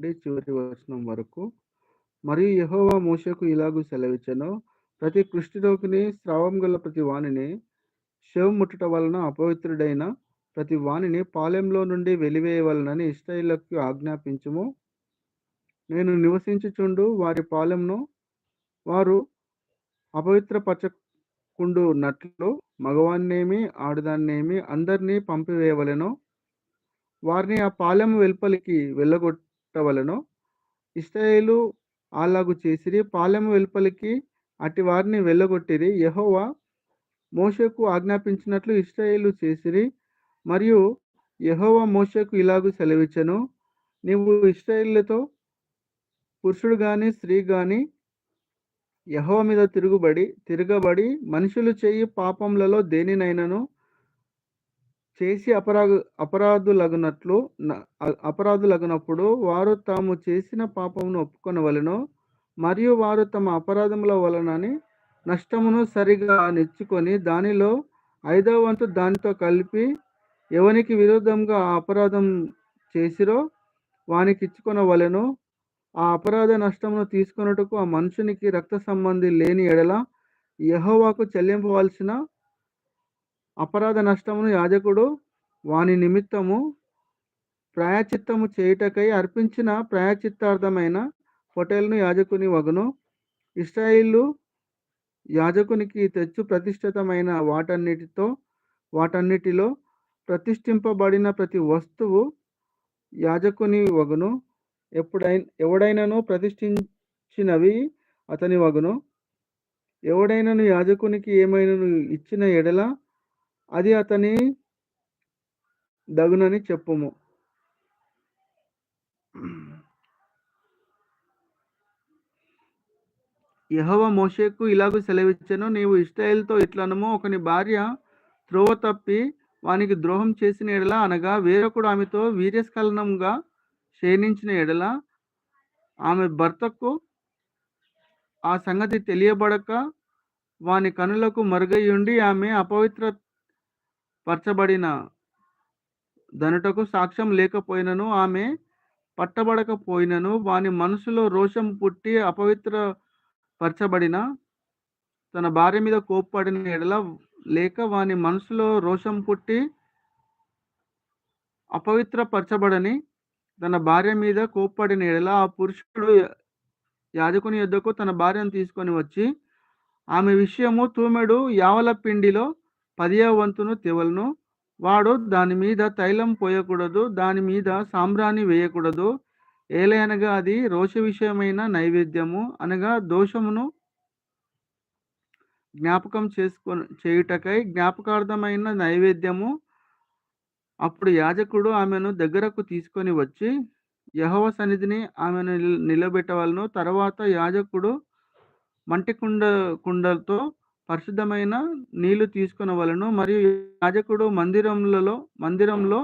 నుండి చివరి వచనం వరకు మరియు యహోవా మోషకు ఇలాగూ సెలవిచ్చను ప్రతి కుష్ఠరోగిని స్రావం గల ప్రతి వానిని శవం ముట్టుట వలన అపవిత్రుడైన ప్రతి వానిని పాలెంలో నుండి వెలివేయవలనని ఇష్టైలకు ఆజ్ఞాపించము. నేను నివసించుచుండు వారి పాలెంను వారు అపవిత్రపరచకుండునట్లు మగవాన్నేమి ఆడదాన్నేమి అందరినీ పంపివేయవలెను. వారిని ఆ పాలెం వెలుపలికి వలన ఇస్రాయేలు అలాగు చేసిరి పాలెము వెలుపలికి అట్టి వారిని వెళ్ళగొట్టిరి యహోవా మోషకు ఆజ్ఞాపించినట్లు ఇస్రాయేలు చేసిరి మరియు యహోవా మోషకు ఇలాగూ సెలవిచ్చెను. నీవు ఇస్రాయేళ్ళతో పురుషుడు కానీ స్త్రీ కానీ యహోవ మీద తిరుగుబడి తిరగబడి మనుషులు చేయి పాపములలో దేనినైనను చేసి అపరాధ అపరాధులగునట్లు న- అపరాధులగునప్పుడు వారు తాము చేసిన పాపమును ఒప్పుకొనవలెను మరియు వారు తమ అపరాధముల వలనని నష్టమును సరిగా నెచ్చుకొని దానిలో ఐదవ వంతు దానితో కలిపి ఎవనికి విరోధంగా ఆ అపరాధం చేసిరో వానికి ఇచ్చుకొనవలెను ఆ అపరాధ నష్టమును తీసుకొనుటకు ఆ మనుషునికి రక్త సంబంధి లేని ఎడల యహోవాకు చెల్లింపవలసిన అపరాధ నష్టమును యాజకుడు వాని నిమిత్తము ప్రాయచిత్తము చేయుటకై అర్పించిన ప్రాయచిత్తార్థమైన పొటేల్ను యాజకుని వగును. ఇస్రాయిల్లు యాజకునికి తెచ్చు ప్రతిష్ఠితమైన వాటన్నిటితో వాటన్నిటిలో ప్రతిష్ఠింపబడిన ప్రతి వస్తువు యాజకుని వగును. ఎప్పుడై ఎవడైనను ప్రతిష్ఠించినవి అతని వగును. ఎవడైనను యాజకునికి ఏమైనను ఇచ్చిన ఎడల అది అతని దగునని చెప్పుము. యహవ మోషేకు ఇలాగూ సెలవిచ్చెను నీవు ఇష్టాయిల్తో ఇట్లనము ఒకని భార్య త్రోవ తప్పి వానికి ద్రోహం చేసిన ఎడల అనగా వేరొకడు ఆమెతో వీర్యస్ఖలనంగా క్షీణించిన ఎడల ఆమె భర్తకు ఆ సంగతి తెలియబడక వాని కనులకు మరుగయ్యుండి ఆమె అపవిత్ర పరచబడిన దనుటకు సాక్ష్యం లేకపోయినను ఆమె పట్టబడకపోయినను వాని మనసులో రోషం పుట్టి అపవిత్ర పరచబడిన తన భార్య మీద కోప్పడిన ఎడల లేక వాని మనసులో రోషం పుట్టి అపవిత్ర పరచబడని తన భార్య మీద కోప్పడిన ఎడల ఆ పురుషుడు యాజకుని యొద్దకు తన భార్యను తీసుకొని వచ్చి ఆమె విషయము తూమెడు యావల పిండిలో పదియ వంతును తెవలను. వాడు దాని మీద తైలం పోయకూడదు దాని మీద సాంబ్రాణి వేయకూడదు. ఏలయనగా అది రోష విషయమైన నైవేద్యము అనగా దోషమును జ్ఞాపకం చేసుకొ చేయుటకై జ్ఞాపకార్థమైన నైవేద్యము. అప్పుడు యాజకుడు ఆమెను దగ్గరకు తీసుకొని వచ్చి యహవ సన్నిధిని ఆమెను నిలబెట్టవలను. తర్వాత యాజకుడు మంటి కుండ కుండలతో పరిశుద్ధమైన నీళ్ళు తీసుకునవలను మరియు యాజకుడు మందిరములలో మందిరంలో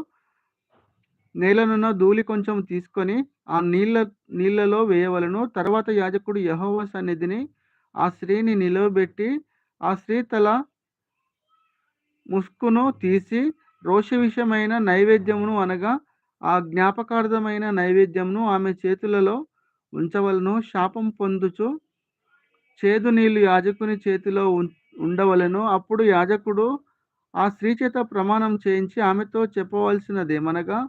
నేలనున్న ధూళి కొంచెం తీసుకొని ఆ నీళ్ళ నీళ్ళలో వేయవలను. తర్వాత యాజకుడు యహోవ సన్నిధిని ఆ స్త్రీని నిలవబెట్టి ఆ స్త్రీ తల ముసుకును తీసి రోష విషయమైన నైవేద్యమును అనగా ఆ జ్ఞాపకార్థమైన నైవేద్యమును ఆమె చేతులలో ఉంచవలను. శాపం పొందుచు చేదు నీళ్ళు యాజకుని చేతిలో ఉం- ఉండవలెను. అప్పుడు యాజకుడు ఆ స్త్రీ చేత ప్రమాణం చేయించి ఆమెతో చెప్పవలసినదేమనగా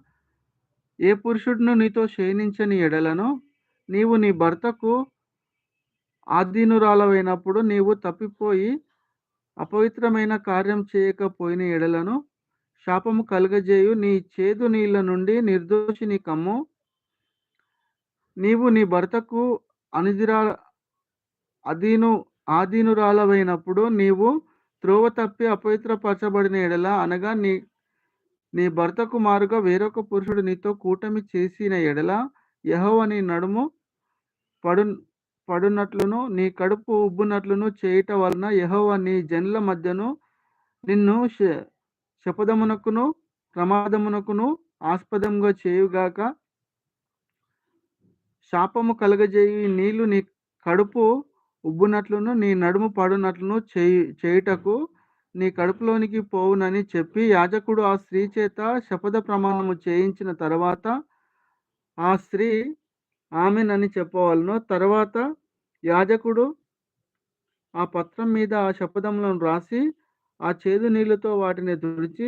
ఏ పురుషుడును నీతో శయనించని ఎడలను నీవు నీ భర్తకు ఆధీనురాలవైనప్పుడు నీవు తప్పిపోయి అపవిత్రమైన కార్యం చేయకపోయిన ఎడలను శాపము కలుగజేయు. నీ చేదు నీళ్ళ నుండి నిర్దోషిని కమ్ము. నీవు నీ భర్తకు అనుదిరా అధీను ఆధీనురాలవైనప్పుడు నీవు త్రోవ తప్పి అపవిత్రపరచబడిన ఎడల అనగా నీ నీ భర్తకు మారుగా వేరొక పురుషుడు నీతో కూటమి చేసిన ఎడల యెహోవా నీ నడుము పడు పడునట్లును నీ కడుపు ఉబ్బునట్లును చేయటం వలన యహోవ నీ జనుల మధ్యను నిన్ను శ- శపథమునకును ప్రమాదమునకును ఆస్పదంగా చేయుగాక శాపము కలగజేయి నీళ్ళు నీ కడుపు ఉబ్బునట్లును నీ నడుము పడునట్లును చేయి చేయుటకు నీ కడుపులోనికి పోవునని చెప్పి యాజకుడు ఆ స్త్రీ చేత శపథ ప్రమాణము చేయించిన తర్వాత ఆ స్త్రీ ఆమెనని చెప్పవలను. తర్వాత యాజకుడు ఆ పత్రం మీద ఆ శపథములను రాసి ఆ చేదు నీళ్ళతో వాటిని తుడిచి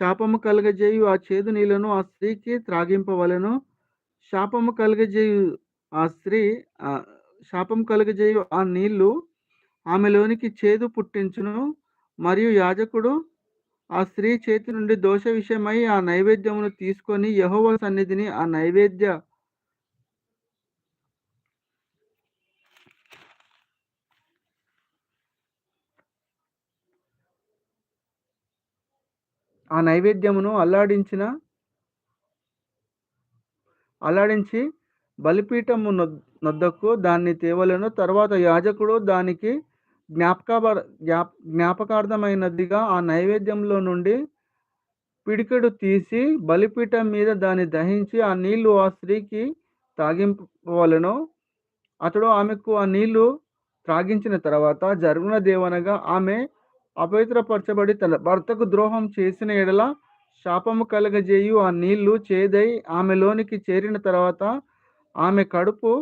శాపము కలగజేయు ఆ చేదు నీళ్ళను ఆ స్త్రీకి త్రాగింపవలను. శాపము కలగజేయు ఆ స్త్రీ శాపం కలుగజేయు ఆ నీళ్ళు ఆమెలోనికి చేదు పుట్టించును. మరియు యాజకుడు ఆ స్త్రీ చేతి నుండి దోష విషయమై ఆ నైవేద్యమును తీసుకొని యహోవ సన్నిధిని ఆ నైవేద్య ఆ నైవేద్యమును అల్లాడించిన అల్లాడించి బలిపీఠమును నొద్దకు దాన్ని తేవలను. తర్వాత యాజకుడు దానికి జ్ఞాపక జ్ఞాప జ్ఞాపకార్థమైనదిగా ఆ నైవేద్యంలో నుండి పిడికెడు తీసి బలిపీఠం మీద దాన్ని దహించి ఆ నీళ్ళు ఆ స్త్రీకి తాగింపవలను. అతడు ఆమెకు ఆ నీళ్ళు త్రాగించిన తర్వాత జరుగున దేవనగా ఆమె అపవిత్రపరచబడి తన భర్తకు ద్రోహం చేసిన ఎడల శాపము కలగజేయు ఆ నీళ్ళు చేదై ఆమెలోనికి చేరిన తర్వాత ఆమె కడుపు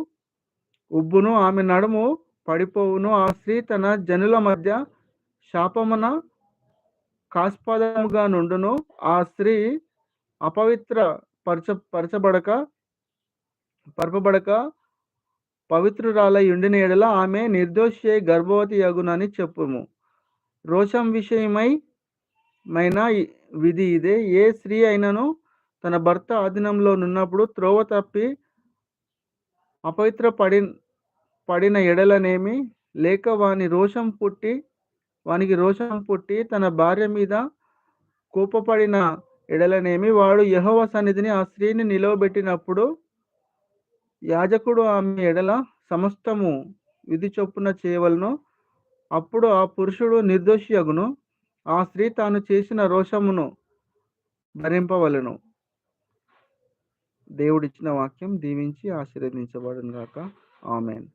ఉబ్బును ఆమె నడుము పడిపోవును. ఆ స్త్రీ తన జనుల మధ్య శాపమున కాస్పదముగా నుండును. ఆ స్త్రీ అపవిత్ర పరచ పరచబడక పరపబడక పవిత్రురాలై ఉండిన ఎడల ఆమె నిర్దోషి గర్భవతి యగునని చెప్పుము. రోషం విషయమై మైన విధి ఇదే. ఏ స్త్రీ అయినను తన భర్త ఆధీనంలో నున్నప్పుడు త్రోవ తప్పి అపవిత్ర పడి పడిన ఎడలనేమి లేక వాని రోషం పుట్టి వానికి రోషం పుట్టి తన భార్య మీద కోపపడిన ఎడలనేమి వాడు యహోవ సన్నిధిని ఆ స్త్రీని నిలవబెట్టినప్పుడు యాజకుడు ఆమె ఎడల సమస్తము విధి చొప్పున చేయవలను. అప్పుడు ఆ పురుషుడు నిర్దోషి అగును ఆ స్త్రీ తాను చేసిన రోషమును భరింపవలను. దేవుడిచ్చిన వాక్యం దీవించి ఆశీర్వదించబడును గాక ఆమెన్.